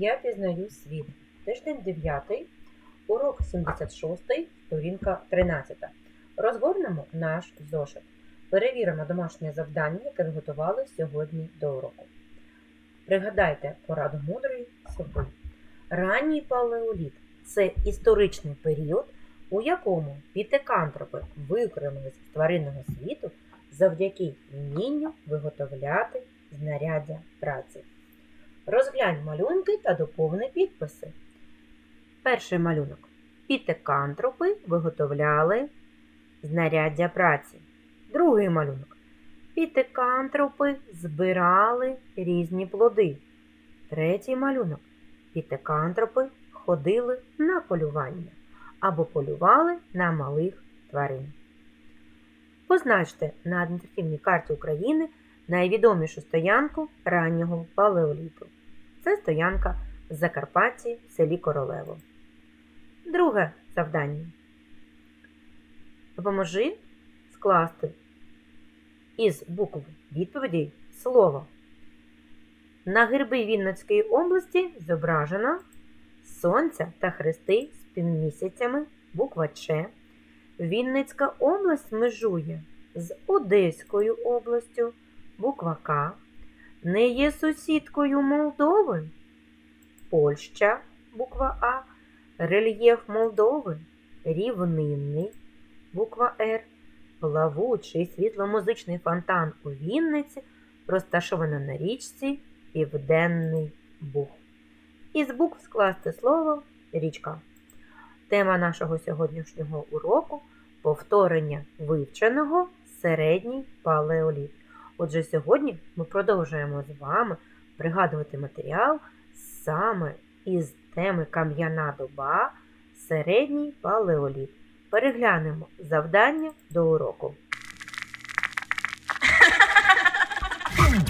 я пізнаю світ. Тиждень 9, урок 76, сторінка 13. Розгорнемо наш зошит. Перевіримо домашнє завдання, яке ви готували сьогодні до уроку. Пригадайте пораду мудрої сови. Ранній палеоліт це історичний період, у якому пітекантропи викремились з тваринного світу завдяки вмінню виготовляти знаряддя праці. Розглянь малюнки та доповни підписи. Перший малюнок. Пітекантропи виготовляли знаряддя праці. Другий малюнок. Пітекантропи збирали різні плоди. Третій малюнок. Пітекантропи ходили на полювання або полювали на малих тварин. Позначте на адміністративній карті України найвідомішу стоянку раннього палеоліту. Це стоянка в Закарпатті в селі Королево. Друге завдання. Допоможи скласти із букв відповідей слово. На герби Вінницької області зображено сонця та хрести з півмісяцями, буква Ч. Вінницька область межує з Одеською областю, буква К, не є сусідкою Молдови, Польща, буква А, рельєф Молдови, рівнинний, буква Р, плавучий світломузичний фонтан у Вінниці розташовано на річці Південний Буг. Із букв скласти слово річка. Тема нашого сьогоднішнього уроку повторення вивченого середній палеоліт. Отже, сьогодні ми продовжуємо з вами пригадувати матеріал саме із теми кам'яна доба середній палеоліт. Переглянемо завдання до уроку.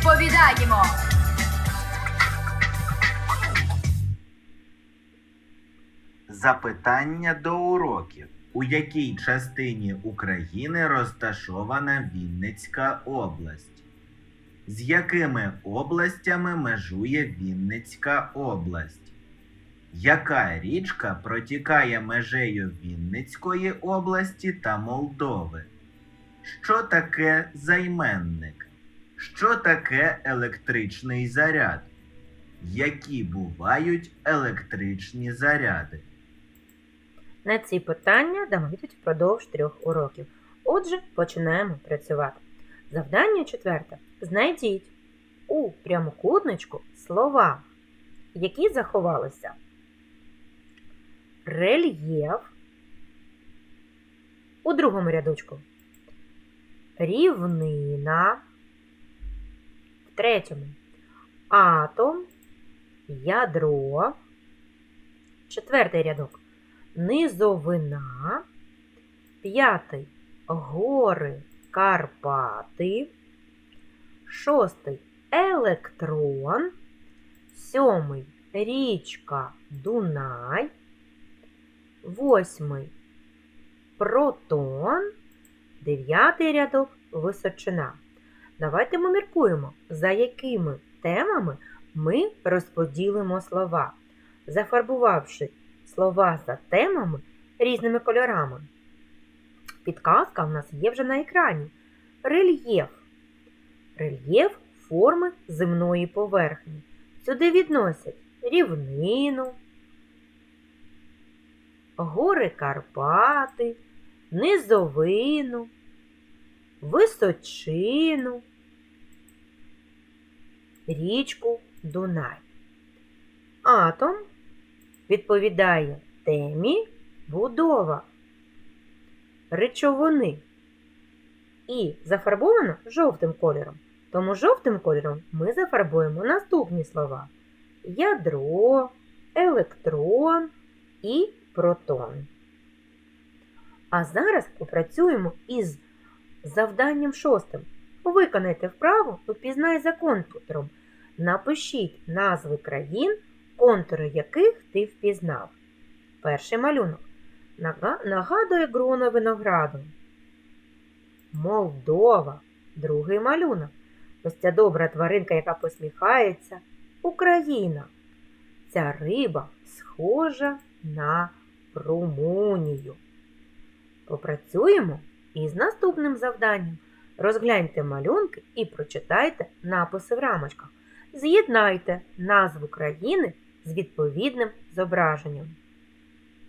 відповідаємо. Запитання до уроків. У якій частині України розташована Вінницька область? З якими областями межує Вінницька область? Яка річка протікає межею Вінницької області та Молдови? Що таке займенник? Що таке електричний заряд? Які бувають електричні заряди? На ці питання дамо відповідь впродовж трьох уроків. Отже, починаємо працювати. Завдання четверте. Знайдіть у прямокутничку слова, які заховалися. Рельєф. У другому рядочку. Рівнина. Третьому. Атом. Ядро. Четвертий рядок низовина, п'ятий гори Карпати, шостий електрон, сьомий річка Дунай, восьмий протон, дев'ятий рядок височина. Давайте ми міркуємо, за якими темами ми розподілимо слова, зафарбувавши слова за темами різними кольорами. Підказка в нас є вже на екрані. Рельєф. Рельєф форми земної поверхні. Сюди відносять рівнину, гори Карпати, низовину, височину, річку Дунай. Атом відповідає темі будова речовини і зафарбовано жовтим кольором. Тому жовтим кольором ми зафарбуємо наступні слова: ядро, електрон і протон. А зараз попрацюємо із завданням шостим. Виконайте вправу «Упізнай за контуром». Напишіть назви країн, контури яких ти впізнав. Перший малюнок. Нагадує грона винограду. Молдова. Другий малюнок. Ось ця добра тваринка, яка посміхається. Україна. Ця риба схожа на Румунію. Попрацюємо із наступним завданням. Розгляньте малюнки і прочитайте написи в рамочках. З'єднайте назву країни з відповідним зображенням.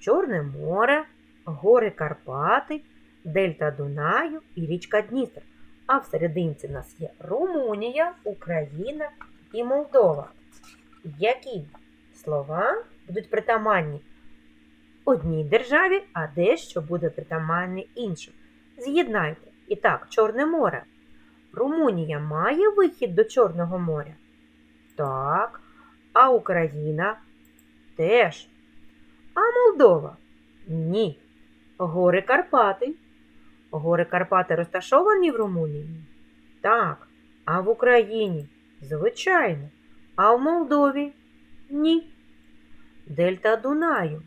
Чорне море, гори Карпати, Дельта Дунаю і річка Дністр. А в серединці в нас є Румунія, Україна і Молдова. Які слова будуть притаманні одній державі, а дещо буде притаманне іншим? З'єднайте. І так, Чорне море. Румунія має вихід до Чорного моря? Так. А Україна теж. А Молдова? Ні. Гори Карпати. Гори Карпати розташовані в Румунії? Так. А в Україні? Звичайно. А в Молдові? Ні. Дельта Дунаю.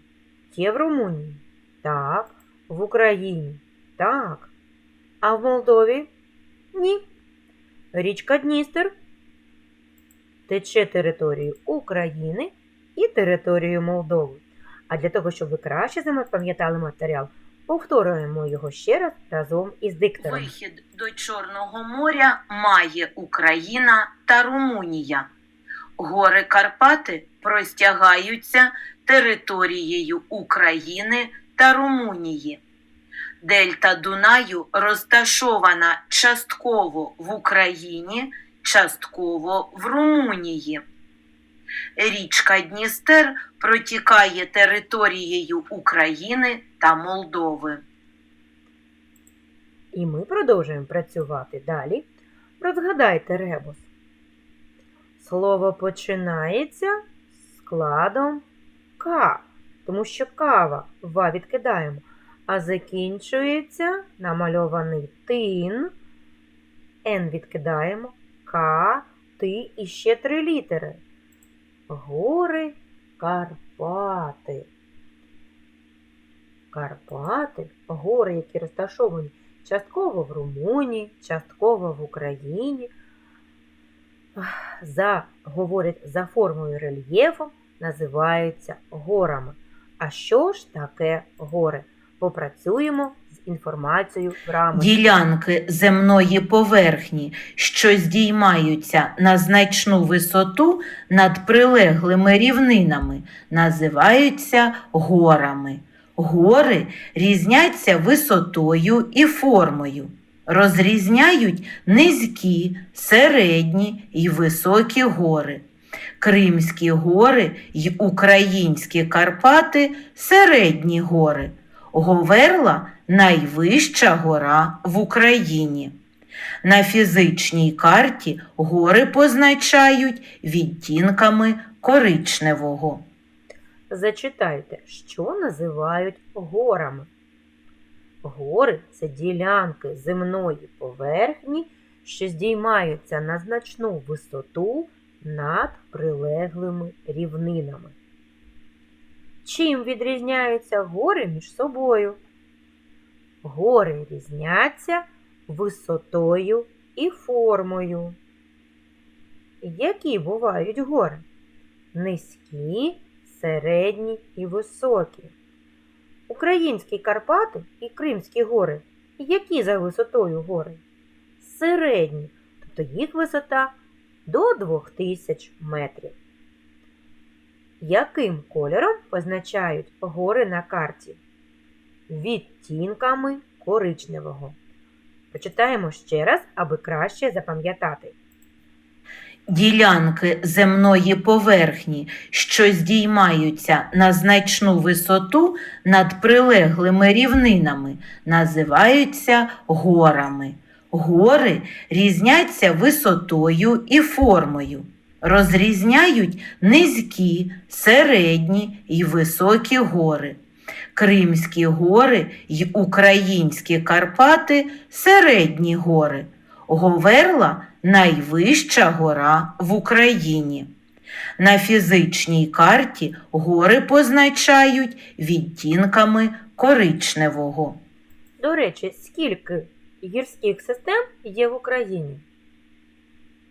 Є в Румунії? Так. В Україні? Так. А в Молдові? Ні. Річка Дністер тече територію України і територію Молдови. А для того, щоб ви краще запам'ятали матеріал, повторюємо його ще раз разом із диктором. Вихід до Чорного моря має Україна та Румунія. Гори Карпати простягаються територією України та Румунії. Дельта Дунаю розташована частково в Україні, частково в Румунії. Річка Дністер протікає територією України та Молдови. І ми продовжуємо працювати далі. Розгадайте ребус. Слово починається складом К, тому що кава ва відкидаємо, а закінчується намальований тин. Н відкидаємо, К, ти і ще три літери. Гори Карпати. Карпати, гори, які розташовані частково в Румунії, частково в Україні. За, говорять, за формою рельєфу називаються горами. А що ж таке гори? Попрацюємо з інформацією в рамочці. Ділянки земної поверхні, що здіймаються на значну висоту над прилеглими рівнинами, називаються горами. Гори різняться висотою і формою. Розрізняють низькі, середні і високі гори. Кримські гори й українські Карпати середні гори. Говерла найвища гора в Україні. На фізичній карті гори позначають відтінками коричневого. Зачитайте, що називають горами. Гори це ділянки земної поверхні, що здіймаються на значну висоту над прилеглими рівнинами. Чим відрізняються гори між собою? Гори різняться висотою і формою. Які бувають гори? Низькі, середні і високі. Українські Карпати і Кримські гори. Які за висотою гори? Середні, тобто їх висота до 2000 метрів. Яким кольором позначають гори на карті? Відтінками коричневого. Почитаємо ще раз, аби краще запам'ятати. Ділянки земної поверхні, що здіймаються на значну висоту над прилеглими рівнинами, називаються горами. Гори різняться висотою і формою. Розрізняють низькі, середні і високі гори. Кримські гори й українські Карпати середні гори. Говерла найвища гора в Україні. На фізичній карті гори позначають відтінками коричневого. До речі, скільки гірських систем є в Україні?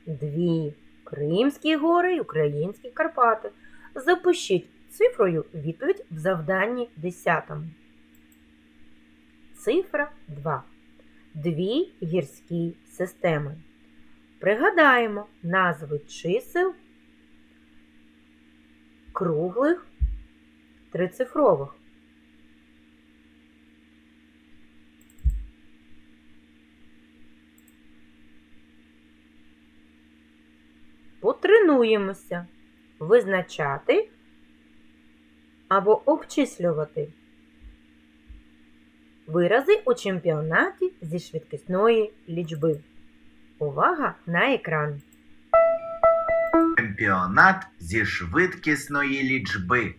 Дві. Кримські гори і українські Карпати. Запишіть цифрою відповідь в завданні 10. Цифра 2. Дві гірські системи. Пригадаємо назви чисел круглих трицифрових. Потренуємося визначати або обчислювати вирази у чемпіонаті зі швидкісної лічби. Увага на екран. Чемпіонат зі швидкісної лічби.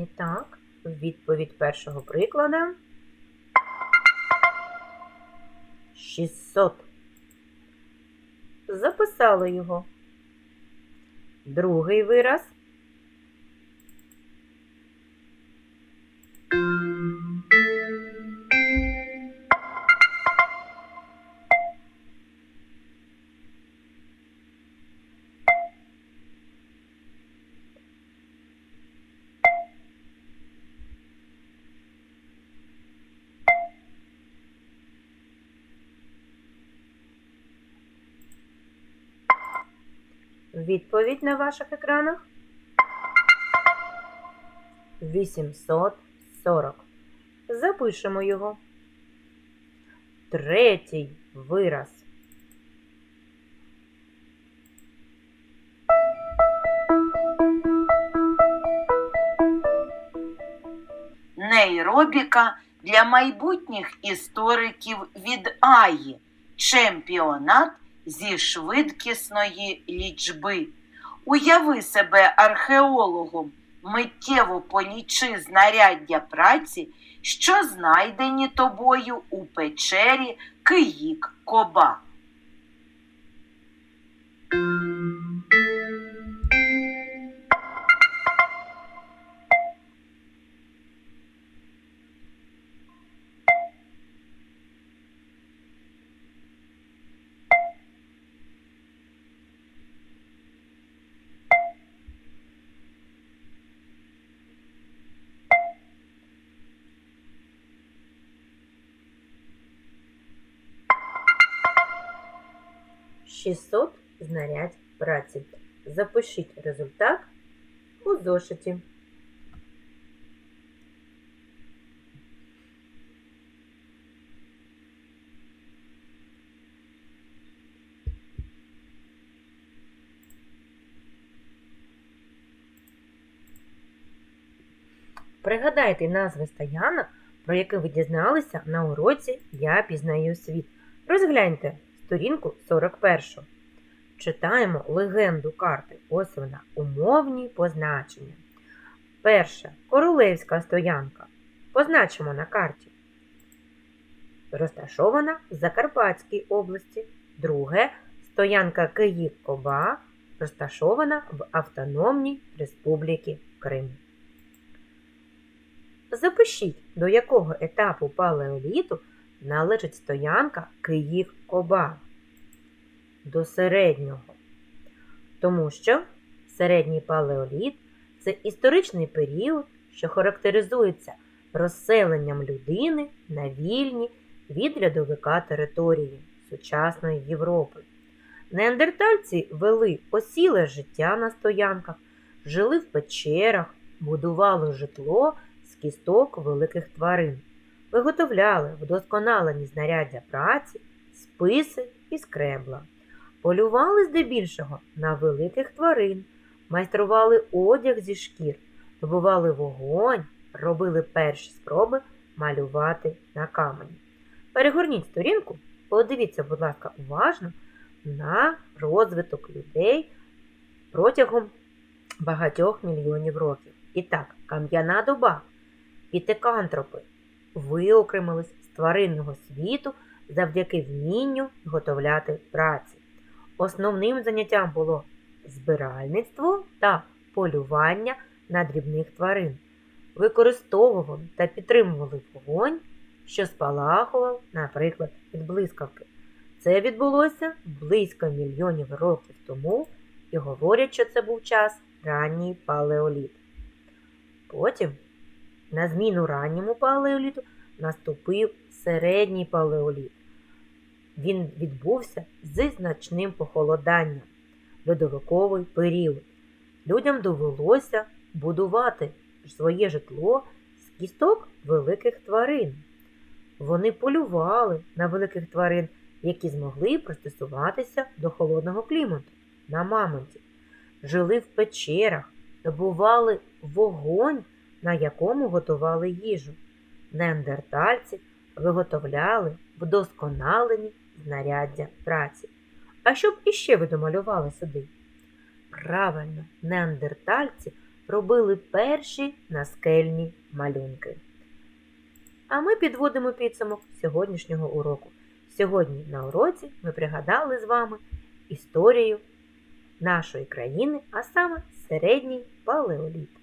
І так, відповідь першого приклада. 600. Записали його. Другий вираз. Відповідь на ваших екранах. 840. Запишемо його. Третій вираз. Нейробіка для майбутніх істориків від Аї. Чемпіонат зі швидкісної лічби. Уяви себе археологом, миттєво полічи знаряддя праці, що знайдені тобою у печері Киїк Коба. – 600 знарядь праці. Запишіть результат у зошиті. Пригадайте назви стоянок, про які ви дізналися на уроці Я пізнаю світ. Розгляньте сторінку 41. Читаємо легенду карти. Ось вона. Умовні позначення. Перша королевська стоянка. Позначимо на карті. Розташована в Закарпатській області. Друге стоянка Київ-Коба розташована в Автономній Республіці Крим. Запишіть, до якого етапу палеоліту належить стоянка Київ-Коба. До середнього. Тому що Середній палеоліт це історичний період, що характеризується розселенням людини на вільні від льодовика території сучасної Європи. Неандертальці вели осіле життя на стоянках, жили в печерах, будували житло з кісток великих тварин, виготовляли вдосконалені знаряддя праці, списи і скребла, полювали здебільшого на великих тварин, майстрували одяг зі шкір, добували вогонь, робили перші спроби малювати на камені. Перегорніть сторінку, подивіться, будь ласка, уважно на розвиток людей протягом багатьох мільйонів років. І так, кам'яна доба, пітекантропи виокремились з тваринного світу завдяки вмінню виготовляти праці. Основним заняттям було збиральництво та полювання на дрібних тварин. Використовували та підтримували вогонь, що спалахував, наприклад, від блискавки. Це відбулося близько мільйонів років тому і говорять, що це був час ранній палеоліт. Потім, на зміну ранньому палеоліту, наступив середній палеоліт. Він відбувся зі значним похолоданням, льодовиковий період. Людям довелося будувати своє житло з кісток великих тварин. Вони полювали на великих тварин, які змогли пристосуватися до холодного клімату на мамонтів, жили в печерах, добували вогонь, на якому готували їжу. Неандертальці виготовляли вдосконалені знаряддя праці. А що б іще ви домалювали сюди? Правильно, неандертальці робили перші наскельні малюнки. А ми підводимо підсумок сьогоднішнього уроку. Сьогодні на уроці ми пригадали з вами історію нашої країни, а саме середній палеоліт.